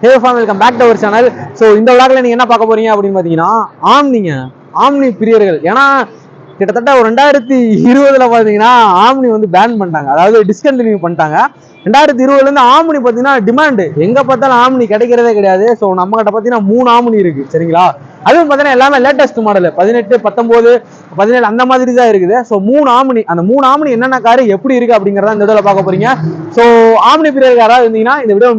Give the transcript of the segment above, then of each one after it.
Hey fam welcome back to our channel so இந்த விளாக்ல நீங்கள் என்ன பார்க்க போறீங்க அப்படின்னு பார்த்தீங்கன்னா ஆம்னிங்க ஆம்னி பிரியர்கள். ஏன்னா கிட்டத்தட்ட ஒரு ரெண்டாயிரத்தி இருபதுல பார்த்தீங்கன்னா ஆம்னி வந்து பேன் பண்ணிட்டாங்க. அதாவது டிஸ்கண்டினியூ பண்ணிட்டாங்க. ரெண்டாயிரத்தி இருபதுலேருந்து ஆம்னி பார்த்தீங்கன்னா டிமாண்டு எங்கே பார்த்தாலும் ஆம்னி கிடைக்கிறதே கிடையாது. ஸோ நம்ம கிட்ட பார்த்தீங்கன்னா மூணு ஆம்னி இருக்கு. சரிங்களா? அதுவும் பார்த்தீங்கன்னா எல்லாமே லேட்டஸ்ட் மாடல் பதினெட்டு பத்தொம்போது பதினேழு அந்த மாதிரி தான் இருக்குது. ஸோ மூணு ஆம்னி அந்த மூணு ஆம்னி என்னென்ன காரு எப்படி இருக்கு அப்படிங்கிறத இந்த வீடியோவில் பார்க்க போறீங்க. ஸோ ஆம்னி பீரியட் யாராவது இருந்தீங்கன்னா இந்த வீடியோ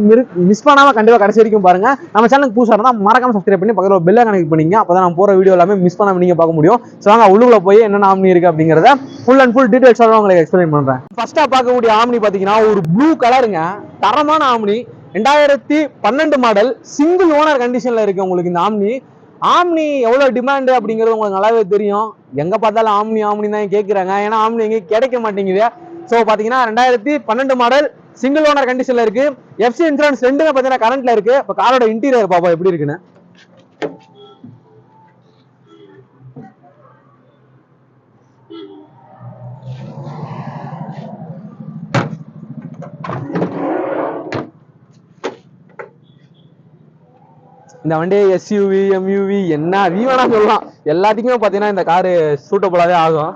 மிஸ் பண்ணாமல் கண்டிப்பாக கடைசி வரைக்கும் பாருங்க. நம்ம சேனலுக்கு புதுசாக இருந்தால் மறக்காம சப்ஸ்கிரைப் பண்ணி பக்கத்தில் பெல்லை கனெக்ட் பண்ணிங்க அப்போ தான் நான் போகிற வீடியோ எல்லாமே மிஸ் பண்ணாமல் நீங்கள் பார்க்க முடியும். ஸோ வாங்க உள்ளுக்குள்ள போய் என்னென்ன ஆம்னி இருக்கு அப்படிங்கிறத ஃபுல் அண்ட் ஃபுல் டீட்டெயில்ஸாக உங்களுக்கு எக்ஸ்பிளைன் பண்ணுறேன் ஃபஸ்ட்டாக பார்க்கக்கூடிய ஆம்னி பார்த்தீங்கன்னா ஒரு ப்ளூ கலருங்க. தரமான ஆம்னி. ரெண்டாயிரத்தி பன்னெண்டு மாடல் சிங்கிள் ஓனர் கண்டிஷன்ல இருக்கு உங்களுக்கு இந்த ஆம்னி. ஆம்னி எவ்வளோ டிமாண்டு அப்படிங்கிறது உங்களுக்கு நல்லாவே தெரியும். எங்கே பார்த்தாலும் ஆம்னி ஆம்னி தான் கேட்குறாங்க ஏன்னா ஆம்னி எங்கேயும் கிடைக்க மாட்டேங்குது. ஸோ பார்த்தீங்கன்னா ரெண்டாயிரத்தி பன்னெண்டு மாடல் சிங்கிள் ஓனர் கண்டிஷனில் இருக்கு. எஃப்சி இன்சூரன்ஸ் ரெண்டுமே பார்த்தீங்கன்னா கரண்ட்ல இருக்கு. இப்போ காரோட இன்டீரியர் பாப்பா எப்படி இருக்குன்னு. இந்த வண்டி எஸ்யூவி எம்யூவி என்ன வி வேணா சொல்லலாம். எல்லாத்துக்குமே பார்த்தீங்கன்னா இந்த காரு சூட்டபுளாகவே ஆகும்.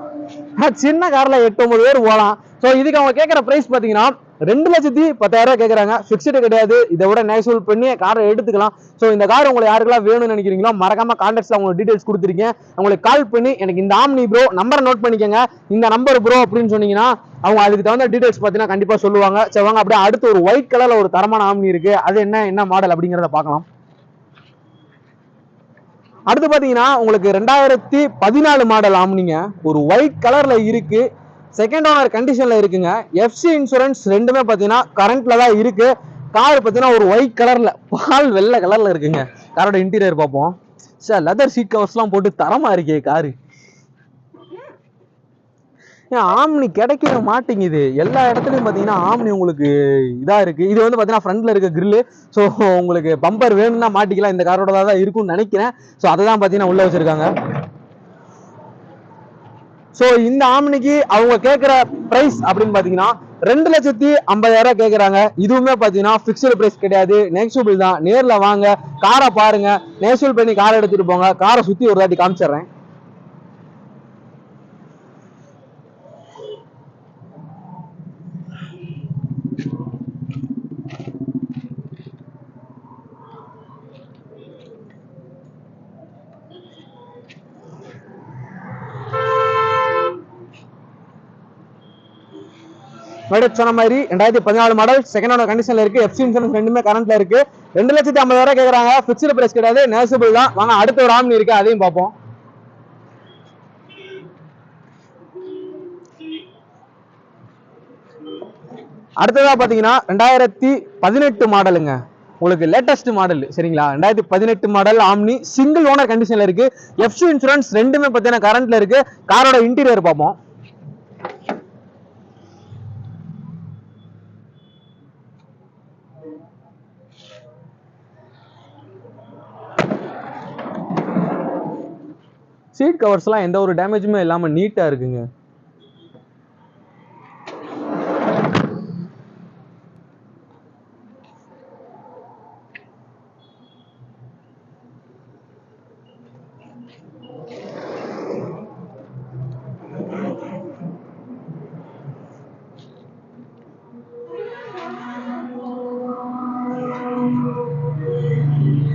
சின்ன கார்ல எட்டு ஒன்பது பேர் போகலாம். ஸோ இதுக்கு அவங்க கேட்குற ப்ரைஸ் பார்த்தீங்கன்னா ரெண்டு லட்சத்தி பத்தாயிரம் ரூபாய் கேட்குறாங்க. ஃபிக்ஸ்டு கிடையாது. இதை விட நேச்சுவல் பண்ணி காரை எடுத்துக்கலாம். ஸோ இந்த கார் உங்களுக்கு யாருக்கெல்லாம் வேணும்னு நினைக்கிறீங்களோ மறக்காம கான்டாக்ட்ஸ்ல அவங்களுக்கு டீடைல்ஸ் கொடுத்துருக்கேன் உங்களுக்கு கால் பண்ணி எனக்கு இந்த ஆம்னி ப்ரோ நம்பரை நோட் பண்ணிக்கோங்க. இந்த நம்பர் ப்ரோ அப்படின்னு சொன்னீங்கன்னா அவங்க அதுக்கு தகுந்த டீடைல்ஸ் பார்த்தீங்கன்னா கண்டிப்பாக சொல்லுவாங்க. சரி வாங்க அப்படியே அடுத்து ஒரு ஒயிட் கலர்ல ஒரு தரமான ஆம்னி இருக்கு. அது என்ன என்ன மாடல் அப்படிங்கிறத பார்க்கலாம். அடுத்து பார்த்தீங்கன்னா உங்களுக்கு ரெண்டாயிரத்தி பதினாலு மாடல் ஆம்னிங்க. ஒரு ஒயிட் கலரில் இருக்குது செகண்ட் ஓனர் கண்டிஷனில் இருக்குங்க. எஃப்சி இன்சூரன்ஸ் ரெண்டுமே பார்த்தீங்கன்னா கரண்ட்டில் தான் இருக்குது கார் பார்த்தீங்கன்னா ஒரு ஒயிட் கலரில் பால் வெள்ளை கலரில் இருக்குங்க. காரோட இன்டீரியர் பார்ப்போம். சார் லெதர் சீட் கவர்ஸ்லாம் போட்டு தரமாக இருக்கே காரு ஆம்னி கிடைக்கவே மாட்டேங்குது. எல்லா இடத்துலையும் பார்த்தீங்கன்னா ஆம்னி உங்களுக்கு இதாக இருக்குது இது வந்து பார்த்தீங்கன்னா ஃப்ரண்ட்டில் இருக்க கிரில்லு ஸோ உங்களுக்கு பம்பர் வேணும்னா மாட்டிக்கலாம். இந்த காரோட தான் இருக்கும்னு நினைக்கிறேன். ஸோ அதை தான் பார்த்தீங்கன்னா உள்ளே வச்சுருக்காங்க. ஸோ இந்த ஆம்னிக்கு அவங்க கேட்குற ப்ரைஸ் அப்படின்னு பார்த்தீங்கன்னா ரெண்டு லட்சத்தி ஐம்பதாயிரம் கேட்குறாங்க இதுவுமே பார்த்தீங்கன்னா ஃபிக்ஸ்டு ப்ரைஸ் கிடையாது. நெக்ஸ்டபிள் தான். நேரில் வாங்க. காரை பாருங்கள் நேச்சுவல் பண்ணி காரை எடுத்துகிட்டு போங்க. காரை சுற்றி ஒரு தாட்டி காமிச்சிடுறேன். மேடம் சொன்ன மாதிரி ரெண்டாயிரத்தி பதினாலு மாடல் செகண்ட் ஓனர் கண்டிஷன்ல இருக்கு. எஃப்சி இன்சூரன்ஸ் ரெண்டுமே கரண்ட்ல இருக்கு. ரெண்டு லட்சத்தி ஐம்பதாயிரம் கேட்கறாங்க ஃபிக்ஸ்டு பிரைஸ் கிடையாது. நேசபிள் தான். வாங்க அடுத்த ஒரு ஆம்னி இருக்கு. அதையும் பார்ப்போம். அடுத்ததா பாத்தீங்கன்னா ரெண்டாயிரத்தி பதினெட்டு மாடலுங்க உங்களுக்கு லேட்டஸ்ட் மாடல் சரிங்களா? ரெண்டாயிரத்தி பதினெட்டு மாடல் ஆம்னி சிங்கிள் ஓனர் கண்டிஷன்ல இருக்கு. எஃப்சி இன்சூரன்ஸ் ரெண்டுமே பார்த்தீங்கன்னா கரண்ட்ல இருக்கு. காரோட இன்டீரியர் பார்ப்போம். சீட் கவர்ஸ்லாம் எந்த ஒரு டேமேஜுமே இல்லாம நீட்டா இருக்குங்க.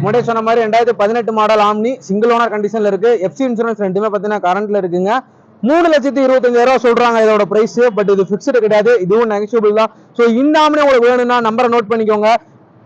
முன்னாடி சொன்ன மாதிரி ரெண்டாயிரத்தி பதினெட்டு மாடல் ஆம்னி சிங்கிள் ஓனர் கண்டிஷன்ல இருக்கு. எஃப்சி இன்சூரன்ஸ் ரெண்டுமே பார்த்தீங்கன்னா கரண்ட்ல இருக்குங்க. மூணு லட்சத்தி இருபத்தஞ்சாயிரம் ரூபா சொல்றாங்க இதோட பிரைஸ் பட் இது ஃபிக்ஸ்டு கிடையாது. இதுவும் நெகஷியபிள் தான். ஸோ இந்த ஆம்னி உங்களுக்கு வேணும்னா நம்பரை நோட் பண்ணிக்கோங்க.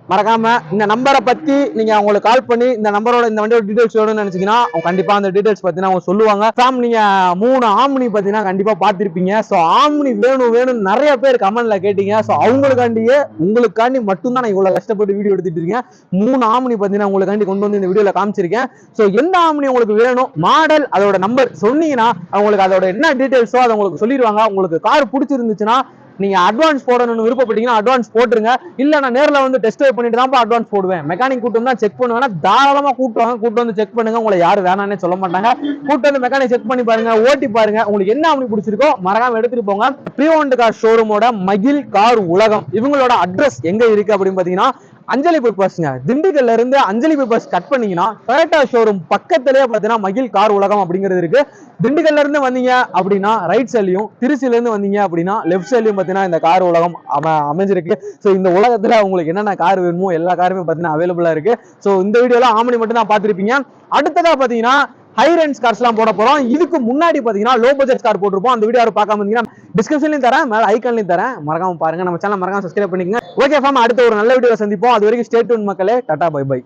மறக்காம இந்த நம்பரை பத்தி நீங்க அவங்களுக்கு கால் பண்ணி இந்த நம்பரோட இந்த வண்டியோட டீடைல்ஸ் வேணும்னு நினைச்சீங்கன்னா அவங்க கண்டிப்பா அந்த டீடைல்ஸ் பத்தினா அவங்க சொல்லுவாங்க. சாம் நீங்க மூணு ஆம்னி பத்தினா கண்டிப்பா பாத்திருப்பீங்க ஸோ ஆம்னி வேணும் வேணும்னு நிறைய பேர் கமெண்ட்ல கேட்டீங்க. ஸோ அவங்களுக்காண்டியே உங்களுக்காண்டி மட்டும்தான் நான் இவ்வளவு கஷ்டப்பட்டு வீடியோ எடுத்துட்டு இருக்கேன். மூணு ஆம்னி பத்தினா உங்களுக்காண்டி கொண்டு வந்து இந்த வீடியோல காமிச்சிருக்கேன். ஸோ எந்த ஆம்னி உங்களுக்கு வேணும்? மாடல் அதோட நம்பர் சொன்னீங்கன்னா அவங்களுக்கு அதோட என்ன டீடைல்ஸோ அதை உங்களுக்கு சொல்லிடுவாங்க. உங்களுக்கு கார் பிடிச்சிருந்துச்சுன்னா நீங்க அட்வான்ஸ் போடணும்னு விருப்பப்பட்டீங்கன்னா அட்வான்ஸ் போட்டுருங்க. இல்ல நான் நேர்ல வந்து டெஸ்ட் ட்ரைவ் பண்ணிட்டு தான் அட்வான்ஸ் போடுவேன். மெக்கானிக் கூட்டம் தான் செக் பண்ணுவேன்னா தாராளமா கூட்டுவாங்க கூட்டு வந்து செக் பண்ணுங்க. உங்களை யாரும் வேணாம்னே சொல்ல மாட்டாங்க. கூட்டு வந்து மெக்கானிக் செக் பண்ணி பாருங்க. ஓட்டி பாருங்க. உங்களுக்கு என்ன அப்படி பிடிச்சிருக்கோ மறக்காம எடுத்துட்டு போங்க. ப்ரீ ஓன்டு கார் ஷோரூமோட மகிழ் கார் உலகம். இவங்களோட அட்ரஸ் எங்க இருக்கு அப்படின்னு பாத்தீங்கன்னா அஞ்சலி பைபாஸ்ங்க திண்டுக்கல்ல இருந்து அஞ்சலி பஸ் கட் பண்ணீங்கன்னா டொயோட்டா ஷோரூம் பக்கத்திலேயே பார்த்தீங்கன்னா மகிழ் கார் உலகம் அப்படிங்கிறது இருக்கு. திண்டுக்கல்ல இருந்து வந்தீங்க அப்படின்னா ரைட் சைட்லையும் திருச்சியில இருந்து வந்தீங்க அப்படின்னா லெஃப்ட் சைட்லையும் பார்த்தீங்கன்னா இந்த கார் உலகம் அமைஞ்சிருக்கு. ஸோ இந்த உலகத்துல உங்களுக்கு என்னென்ன கார் வேணுமோ எல்லா காருமே பார்த்தீங்கன்னா அவைலபிளா இருக்கு. ஸோ இந்த வீடியோல ஆமணி மட்டும் தான் பார்த்துருப்பீங்க. அடுத்ததா பார்த்தீங்கன்னா ஹை ரேஞ்ச் கார்ஸ்லாம் போட போறோம். இதுக்கு முன்னாடி பார்த்தீங்கன்னா லோ பட்ஜெட் கார் போட்டிருப்போம். அந்த வீடியோ பார்க்காம இருந்தீங்கன்னா டிஸ்கிரிப்ஷன்லையும் தரேன் மேல ஐக்கன்லையும் தரேன். மறக்காம பாருங்க. நம்ம சேனல் மறக்காம சப்ஸ்கிரைப் பண்ணிக்கங்க. ஓகே ஃபார்ம் அடுத்த ஒரு நல்ல வீடியோ சந்திப்போம். அது வரைக்கும் ஸ்டேட் மக்களே. Tata bye by